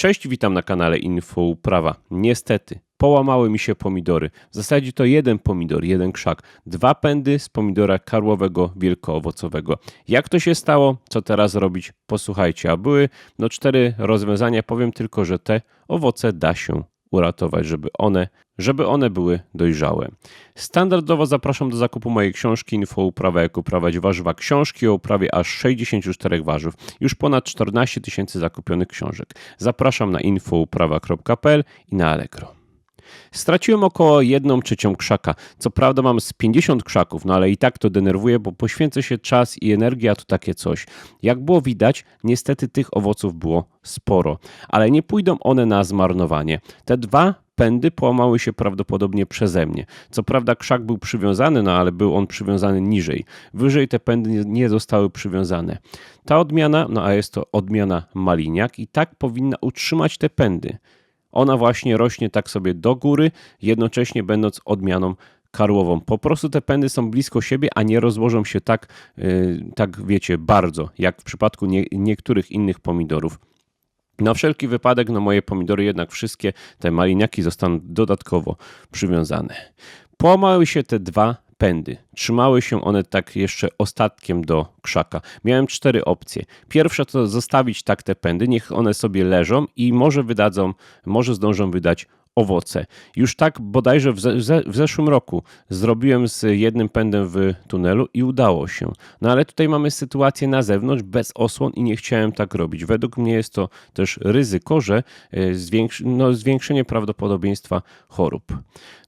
Cześć, witam na kanale Info Uprawa. Niestety, połamały mi się pomidory. W zasadzie to jeden pomidor, jeden krzak. Dwa pędy z pomidora karłowego wielkoowocowego. Jak to się stało? Co teraz robić? Posłuchajcie. A były no cztery rozwiązania. Powiem tylko, że te owoce da się uratować, żeby one, żeby one były dojrzałe. Standardowo zapraszam do zakupu mojej książki Info Uprawa jak uprawiać warzywa. Książki o uprawie aż 64 warzyw. Już ponad 14 tysięcy zakupionych książek. Zapraszam na infouprawa.pl i na Allegro. Straciłem około 1 trzecią krzaka. Co prawda mam z 50 krzaków, no ale i tak to denerwuje, bo poświęcę się czas i energia, to takie coś. Jak było widać, niestety tych owoców było sporo, ale nie pójdą one na zmarnowanie. Te dwa pędy połamały się prawdopodobnie przeze mnie. Co prawda krzak był przywiązany, no ale był on przywiązany niżej. Wyżej te pędy nie zostały przywiązane. Ta odmiana, no a jest to odmiana maliniak i tak powinna utrzymać te pędy. Ona właśnie rośnie tak sobie do góry, jednocześnie będąc odmianą karłową. Po prostu te pędy są blisko siebie, a nie rozłożą się tak, yy, tak wiecie, bardzo, jak w przypadku nie, niektórych innych pomidorów. Na wszelki wypadek, no moje pomidory jednak wszystkie te maliniaki zostaną dodatkowo przywiązane. Połamały się te dwa pędy. Trzymały się one tak jeszcze ostatkiem do krzaka. Miałem cztery opcje. Pierwsza to zostawić tak te pędy, niech one sobie leżą i może wydadzą, może zdążą wydać owoce. Już tak bodajże w, ze, w zeszłym roku zrobiłem z jednym pędem w tunelu i udało się. No ale tutaj mamy sytuację na zewnątrz bez osłon i nie chciałem tak robić. Według mnie jest to też ryzyko, że e, zwiększ, no, zwiększenie prawdopodobieństwa chorób.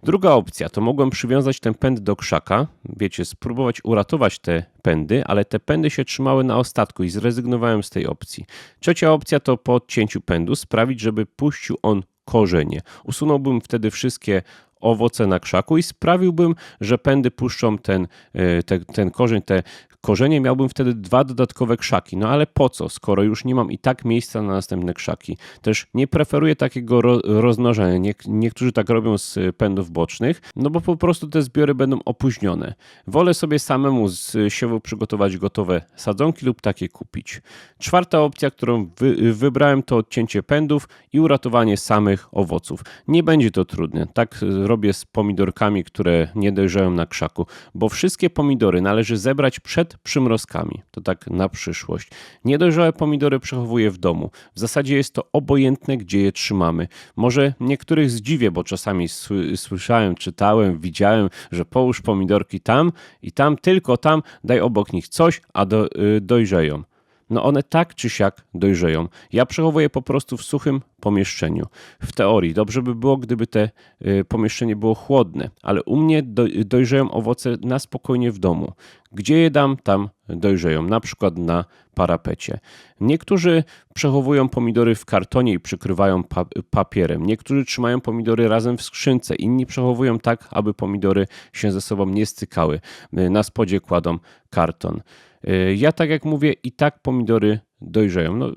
Druga opcja to mogłem przywiązać ten pęd do krzaka, wiecie, spróbować uratować te pędy, ale te pędy się trzymały na ostatku i zrezygnowałem z tej opcji. Trzecia opcja to po odcięciu pędu sprawić, żeby puścił on korzenie. Usunąłbym wtedy wszystkie owoce na krzaku i sprawiłbym, że pędy puszczą ten, e, te, ten korzeń, te korzenie, miałbym wtedy dwa dodatkowe krzaki. No ale po co, skoro już nie mam i tak miejsca na następne krzaki? Też nie preferuję takiego ro, rozmnożenia. Nie, niektórzy tak robią z pędów bocznych, no bo po prostu te zbiory będą opóźnione. Wolę sobie samemu z siewu przygotować gotowe sadzonki lub takie kupić. Czwarta opcja, którą wy, wybrałem, to odcięcie pędów i uratowanie samych owoców. Nie będzie to trudne. Tak e, robię z pomidorkami, które nie dojrzają na krzaku, bo wszystkie pomidory należy zebrać przed przymrozkami. To tak na przyszłość. Niedojrzałe pomidory przechowuję w domu. W zasadzie jest to obojętne, gdzie je trzymamy. Może niektórych zdziwię, bo czasami sły- słyszałem, czytałem, widziałem, że połóż pomidorki tam i tam, tylko tam, daj obok nich coś, a do, y, dojrzeją. No one tak czy siak dojrzeją. Ja przechowuję po prostu w suchym pomieszczeniu. W teorii dobrze by było, gdyby te y, pomieszczenie było chłodne, ale u mnie do, dojrzeją owoce na spokojnie w domu. Gdzie je dam, tam dojrzeją, na przykład na parapecie. Niektórzy przechowują pomidory w kartonie i przykrywają pa papierem. Niektórzy trzymają pomidory razem w skrzynce, inni przechowują tak, aby pomidory się ze sobą nie stykały. Y, Na spodzie kładą karton. Y, Ja tak jak mówię, i tak pomidory dojrzeją. No,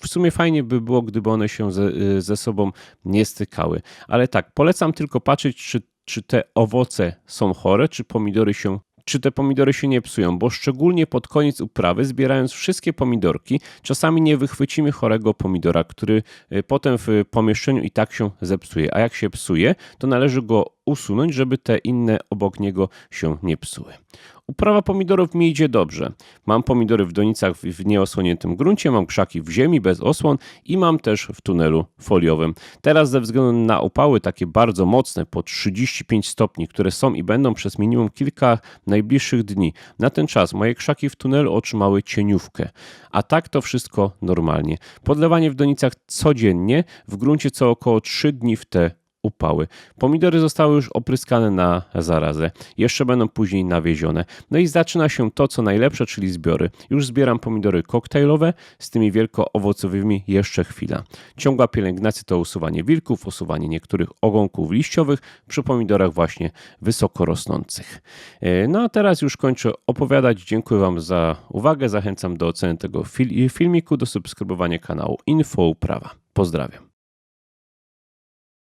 w- sumie fajnie by było, gdyby one się ze, y, ze sobą nie stykały. Ale tak, polecam tylko patrzeć, czy, czy te owoce są chore, czy pomidory się czy te pomidory się nie psują, bo szczególnie pod koniec uprawy, zbierając wszystkie pomidorki, czasami nie wychwycimy chorego pomidora, który y, potem w pomieszczeniu i tak się zepsuje. A jak się psuje, to należy go usunąć, żeby te inne obok niego się nie psuły. Uprawa pomidorów mi idzie dobrze. Mam pomidory w donicach w nieosłoniętym gruncie, mam krzaki w ziemi bez osłon i mam też w tunelu foliowym. Teraz ze względu na opały takie bardzo mocne, po 35 stopni, które są i będą przez minimum kilka najbliższych dni, na ten czas moje krzaki w tunelu otrzymały cieniówkę. A tak to wszystko normalnie. Podlewanie w donicach codziennie, w gruncie co około 3 dni w te upały. Pomidory zostały już opryskane na zarazę. Jeszcze będą później nawiezione. No i zaczyna się to, co najlepsze, czyli zbiory. Już zbieram pomidory koktajlowe, z tymi wielkoowocowymi jeszcze chwila. Ciągła pielęgnacja to usuwanie wilków, usuwanie niektórych ogonków liściowych przy pomidorach właśnie wysoko rosnących. E, No a teraz już kończę opowiadać. Dziękuję Wam za uwagę. Zachęcam do oceny tego fil- filmiku, do subskrybowania kanału Info Uprawa. Pozdrawiam.